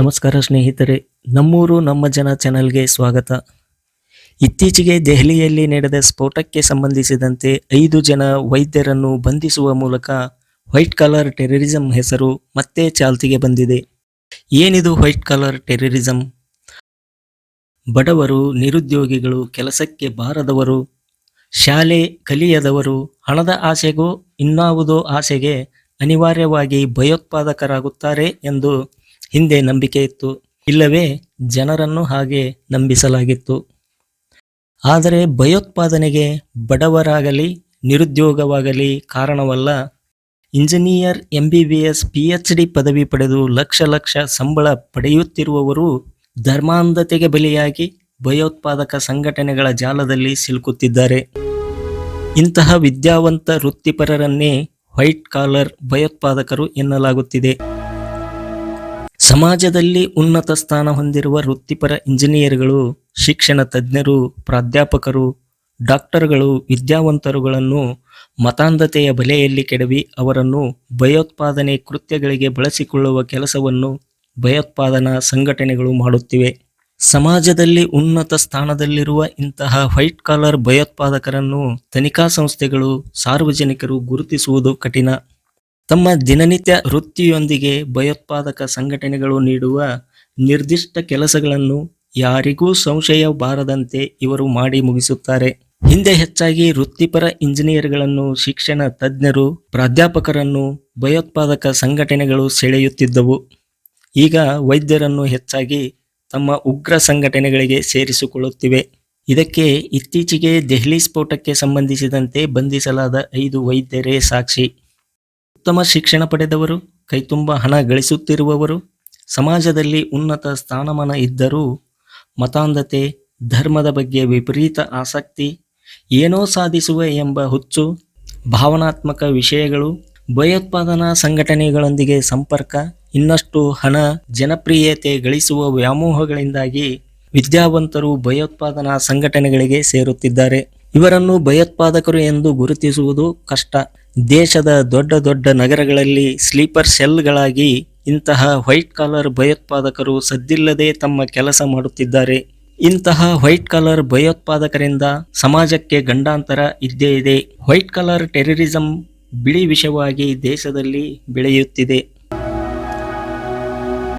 ನಮಸ್ಕಾರ ಸ್ನೇಹಿತರೆ, ನಮ್ಮೂರು ನಮ್ಮ ಜನ ಚಾನೆಲ್ಗೆ ಸ್ವಾಗತ. ಇತ್ತೀಚೆಗೆ ದೆಹಲಿಯಲ್ಲಿ ನಡೆದ ಸ್ಫೋಟಕ್ಕೆ ಸಂಬಂಧಿಸಿದಂತೆ ಐದು ಜನ ವೈದ್ಯರನ್ನು ಬಂಧಿಸುವ ಮೂಲಕ ವೈಟ್ ಕಾಲರ್ ಟೆರರಿಸಂ ಹೆಸರು ಮತ್ತೆ ಚಾಲ್ತಿಗೆ ಬಂದಿದೆ. ಏನಿದು ವೈಟ್ ಕಾಲರ್ ಟೆರರಿಸಂ ಬಡವರು, ನಿರುದ್ಯೋಗಿಗಳು, ಕೆಲಸಕ್ಕೆ ಬಾರದವರು, ಶಾಲೆ ಕಲಿಯದವರು, ಹಣದ ಆಸೆಗೂ ಇನ್ನಾವುದೋ ಆಸೆಗೆ ಅನಿವಾರ್ಯವಾಗಿ ಭಯೋತ್ಪಾದಕರಾಗುತ್ತಾರೆ ಎಂದು ಹಿಂದೆ ನಂಬಿಕೆ ಇತ್ತು. ಇಲ್ಲವೇ ಜನರನ್ನು ಹಾಗೆ ನಂಬಿಸಲಾಗಿತ್ತು. ಆದರೆ ಭಯೋತ್ಪಾದನೆಗೆ ಬಡವರಾಗಲಿ, ನಿರುದ್ಯೋಗವಾಗಲಿ ಕಾರಣವಲ್ಲ, engineer M B B S P H D ಪದವಿ ಪಡೆದು ಲಕ್ಷ ಲಕ್ಷ ಸಂಬಳ ಪಡೆಯುತ್ತಿರುವವರು ಧರ್ಮಾಂಧತೆಗೆ ಬಲಿಯಾಗಿ ಭಯೋತ್ಪಾದಕ ಸಂಘಟನೆಗಳ ಜಾಲದಲ್ಲಿ ಸಿಲುಕುತ್ತಿದ್ದಾರೆ. ಇಂತಹ ವಿದ್ಯಾವಂತ ವೃತ್ತಿಪರರನ್ನೇ ವೈಟ್ ಕಾಲರ್ ಭಯೋತ್ಪಾದಕರು ಎನ್ನಲಾಗುತ್ತಿದೆ. ಸಮಾಜದಲ್ಲಿ ಉನ್ನತ ಸ್ಥಾನ ಹೊಂದಿರುವ ವೃತ್ತಿಪರ ಇಂಜಿನಿಯರ್ಗಳು, ಶಿಕ್ಷಣ ತಜ್ಞರು, ಪ್ರಾಧ್ಯಾಪಕರು, ಡಾಕ್ಟರ್ಗಳು, ವಿದ್ಯಾವಂತರುಗಳನ್ನು ಮತಾಂಧತೆಯ ಬಲೆಯಲ್ಲಿ ಕೆಡವಿ ಅವರನ್ನು ಭಯೋತ್ಪಾದನೆ ಕೃತ್ಯಗಳಿಗೆ ಬಳಸಿಕೊಳ್ಳುವ ಕೆಲಸವನ್ನು ಭಯೋತ್ಪಾದನಾ ಸಂಘಟನೆಗಳು ಮಾಡುತ್ತಿವೆ. ಸಮಾಜದಲ್ಲಿ ಉನ್ನತ ಸ್ಥಾನದಲ್ಲಿರುವ ಇಂತಹ ವೈಟ್ ಕಾಲರ್ ಭಯೋತ್ಪಾದಕರನ್ನು ತನಿಖಾ ಸಂಸ್ಥೆಗಳು ಸಾರ್ವಜನಿಕರು ಗುರುತಿಸುವುದು ಕಠಿಣ. ತಮ್ಮ ದಿನನಿತ್ಯ ವೃತ್ತಿಯೊಂದಿಗೆ ಭಯೋತ್ಪಾದಕ ಸಂಘಟನೆಗಳು ನೀಡುವ ನಿರ್ದಿಷ್ಟ ಕೆಲಸಗಳನ್ನು ಯಾರಿಗೂ ಸಂಶಯ ಬಾರದಂತೆ ಇವರು ಮಾಡಿ ಮುಗಿಸುತ್ತಾರೆ. ಹಿಂದೆ ಹೆಚ್ಚಾಗಿ ವೃತ್ತಿಪರ ಇಂಜಿನಿಯರ್ಗಳನ್ನು, ಶಿಕ್ಷಣ ತಜ್ಞರು, ಪ್ರಾಧ್ಯಾಪಕರನ್ನು, ಭಯೋತ್ಪಾದಕ ಸಂಘಟನೆಗಳು ಸೆಳೆಯುತ್ತಿದ್ದವು. ಈಗ ವೈದ್ಯರನ್ನು ಹೆಚ್ಚಾಗಿ ತಮ್ಮ ಉಗ್ರ ಸಂಘಟನೆಗಳಿಗೆ ಸೇರಿಸಿಕೊಳ್ಳುತ್ತಿವೆ. ಇದಕ್ಕೆ ಇತ್ತೀಚೆಗೆ ದೆಹಲಿ ಸ್ಫೋಟಕ್ಕೆ ಸಂಬಂಧಿಸಿದಂತೆ ಬಂಧಿಸಲಾದ ಐದು ವೈದ್ಯರೇ ಸಾಕ್ಷಿ. ಉತ್ತಮ ಶಿಕ್ಷಣ ಪಡೆದವರು, ಕೈತುಂಬ ಹಣ ಗಳಿಸುತ್ತಿರುವವರು, ಸಮಾಜದಲ್ಲಿ ಉನ್ನತ ಸ್ಥಾನಮಾನ ಇದ್ದರೂ ಮತಾಂಧತೆ, ಧರ್ಮದ ಬಗ್ಗೆ ವಿಪರೀತ ಆಸಕ್ತಿ, ಏನೋ ಸಾಧಿಸುವ ಎಂಬ ಹುಚ್ಚು, ಭಾವನಾತ್ಮಕ ವಿಷಯಗಳು, ಭಯೋತ್ಪಾದನಾ ಸಂಘಟನೆಗಳೊಂದಿಗೆ ಸಂಪರ್ಕ, ಇನ್ನಷ್ಟು ಹಣ ಜನಪ್ರಿಯತೆ ಗಳಿಸುವ ವ್ಯಾಮೋಹಗಳಿಂದಾಗಿ ವಿದ್ಯಾವಂತರು ಭಯೋತ್ಪಾದನಾ ಸಂಘಟನೆಗಳಿಗೆ ಸೇರುತ್ತಿದ್ದಾರೆ. ಇವರನ್ನು ಭಯೋತ್ಪಾದಕರು ಎಂದು ಗುರುತಿಸುವುದು ಕಷ್ಟ. ದೇಶದ ದೊಡ್ಡ ದೊಡ್ಡ ನಗರಗಳಲ್ಲಿ ಸ್ಲೀಪರ್ ಸೆಲ್ಗಳಾಗಿ ಇಂತಹ ವೈಟ್ ಕಾಲರ್ ಭಯೋತ್ಪಾದಕರು ಸದ್ದಿಲ್ಲದೆ ತಮ್ಮ ಕೆಲಸ ಮಾಡುತ್ತಿದ್ದಾರೆ. ಇಂತಹ ವೈಟ್ ಕಾಲರ್ ಭಯೋತ್ಪಾದಕರಿಂದ ಸಮಾಜಕ್ಕೆ ಗಂಡಾಂತರ ಇದ್ದೇ ಇದೆ. ವೈಟ್ ಕಾಲರ್ ಟೆರರಿಸಂ ಬಿಳಿ ವಿಷವಾಗಿ ದೇಶದಲ್ಲಿ ಬೆಳೆಯುತ್ತಿದೆ.